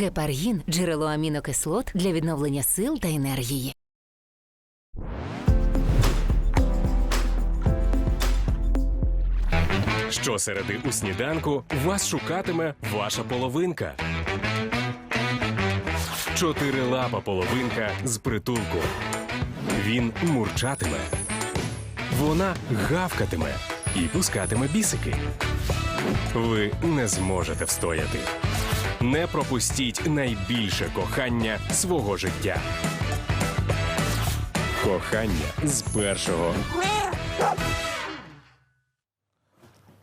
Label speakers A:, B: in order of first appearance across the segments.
A: Гепаргін джерело амінокислот для відновлення сил та енергії.
B: Щосереди у сніданку вас шукатиме ваша половинка. Чотирилапа половинка з притулку. Він мурчатиме. Вона гавкатиме і пускатиме бісики. Ви не зможете встояти. Не пропустіть найбільше кохання свого життя. Кохання з першого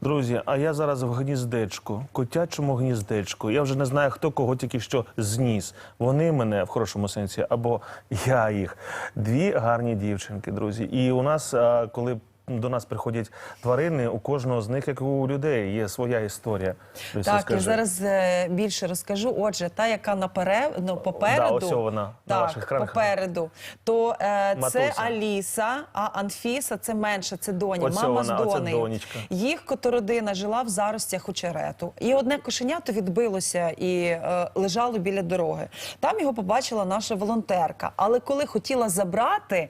C: Друзі, а я зараз в гніздечку, котячому гніздечку. Я вже не знаю, хто кого тільки що зніс. Вони мене в хорошому сенсі, або я їх. Дві гарні дівчинки, друзі. І у нас, коли до нас приходять тварини, у кожного з них, як у людей, є своя історія.
D: Так, я
C: скажи.
D: зараз е, більше розкажу. Отже, та, яка наперед, ну, попереду,
C: Да, ось вона, на ваших екранах.
D: попереду, то е, це
C: Матуся.
D: Аліса, а Анфіса це менша, це доня,
C: Оце
D: мама
C: вона,
D: з донею.
C: донечка.
D: Їх котородина жила в заростях очерету. І одне кошенято відбилося і е, лежало біля дороги. Там його побачила наша волонтерка. Але коли хотіла забрати.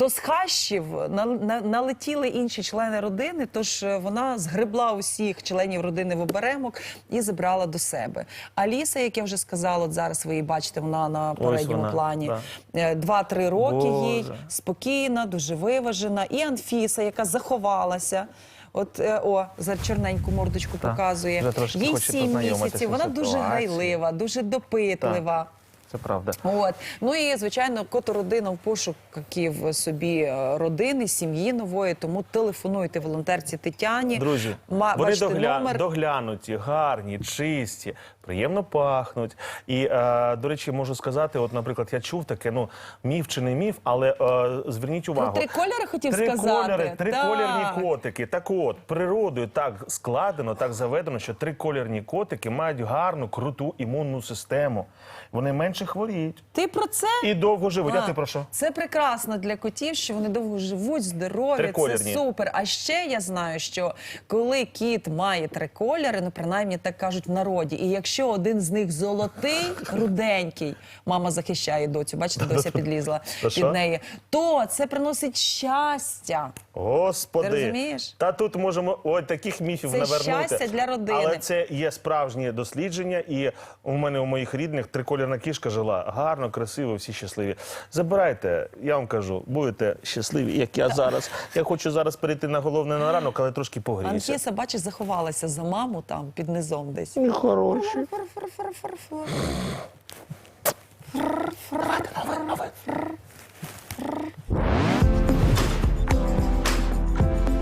D: То з хащів на- на- налетіли інші члени родини, тож е, вона згребла усіх членів родини в оберемок і забрала до себе. Аліса, як я вже сказала, от зараз ви її бачите, вона на передньому
C: вона,
D: плані. Е, Два-три роки їй спокійна, дуже виважена. І Анфіса, яка заховалася. От е, о, за чорненьку мордочку показує. Їй сім місяців. Вона дуже грайлива, дуже допитлива.
C: Це правда.
D: От ну і звичайно, кото родина в пошуків собі е, родини, сім'ї нової. Тому телефонуйте волонтерці Тетяні.
C: Друзі,
D: Ма-
C: вони догля...
D: номер.
C: доглянуті, гарні, чисті, приємно пахнуть. І, е, до речі, можу сказати, от, наприклад, я чув таке, ну, міф чи не міф, але е, зверніть увагу.
D: три кольори хотів
C: три
D: сказати.
C: Кольори, три
D: Так.
C: котики. Так от, природою так складено, так заведено, що три колірні котики мають гарну, круту імунну систему. Вони менше хворіють
D: Ти про це?
C: і довго живуть. А
D: А,
C: ти про що?
D: Це прекрасно для котів, що вони довго живуть, здорові. Це
C: Триколірні.
D: супер. А ще я знаю, що коли кіт має три кольори, ну принаймні так кажуть в народі, і якщо один з них золотий, руденький, мама захищає доцю, бачите, дося підлізла
C: Та
D: під неї, то це приносить щастя.
C: Господи,
D: Ти розумієш?
C: Та тут можемо ой, таких міфів
D: Це
C: навернути.
D: щастя для родини.
C: Але це є справжнє дослідження, і у мене у моїх рідних триколірна кішка жила гарно, красиво, всі щасливі. Забирайте, я вам кажу, будете щасливі, як я зараз. Я хочу зараз перейти на головне на ранок, але трошки погріюся.
D: Анфіса, бачиш, заховалася за маму там під низом десь.
C: Хороші.
D: Фр-фр-фр-фр-фр.